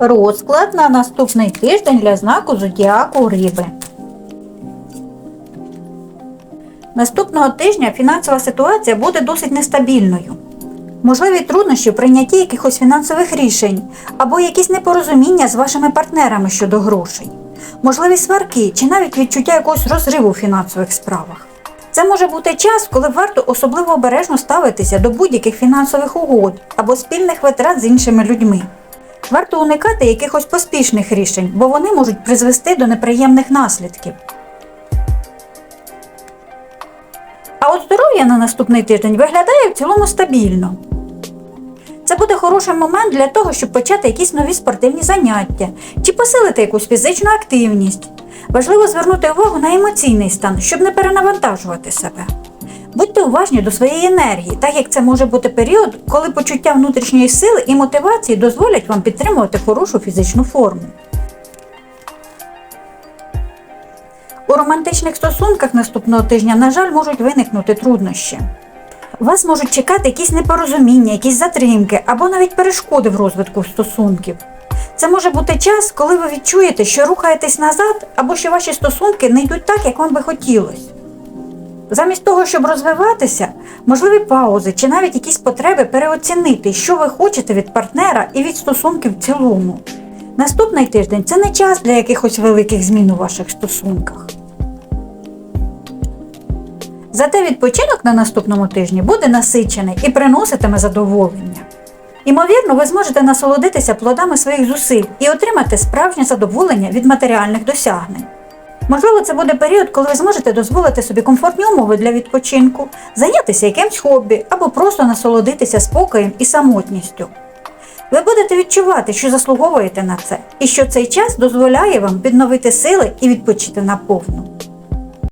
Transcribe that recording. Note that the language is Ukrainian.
Розклад на наступний тиждень для знаку зодіаку Риби. Наступного тижня фінансова ситуація буде досить нестабільною. Можливі труднощі в прийнятті якихось фінансових рішень або якісь непорозуміння з вашими партнерами щодо грошей, можливі сварки чи навіть відчуття якогось розриву в фінансових справах. Це може бути час, коли варто особливо обережно ставитися до будь-яких фінансових угод або спільних витрат з іншими людьми. Варто уникати якихось поспішних рішень, бо вони можуть призвести до неприємних наслідків. А от здоров'я на наступний тиждень виглядає в цілому стабільно. Це буде хороший момент для того, щоб почати якісь нові спортивні заняття чи посилити якусь фізичну активність. Важливо звернути увагу на емоційний стан, щоб не перенавантажувати себе. Уважні до своєї енергії, так як це може бути період, коли почуття внутрішньої сили і мотивації дозволять вам підтримувати хорошу фізичну форму. У романтичних стосунках наступного тижня, на жаль, можуть виникнути труднощі. Вас можуть чекати якісь непорозуміння, якісь затримки або навіть перешкоди в розвитку стосунків. Це може бути час, коли ви відчуєте, що рухаєтесь назад, або що ваші стосунки не йдуть так, як вам би хотілося. Замість того, щоб розвиватися, можливі паузи чи навіть якісь потреби переоцінити, що ви хочете від партнера і від стосунків в цілому. Наступний тиждень це не час для якихось великих змін у ваших стосунках. Зате відпочинок на наступному тижні буде насичений і приноситиме задоволення. Імовірно, ви зможете насолодитися плодами своїх зусиль і отримати справжнє задоволення від матеріальних досягнень. Можливо, це буде період, коли ви зможете дозволити собі комфортні умови для відпочинку, зайнятися якимсь хобі або просто насолодитися спокоєм і самотністю. Ви будете відчувати, що заслуговуєте на це, і що цей час дозволяє вам відновити сили і відпочити наповну.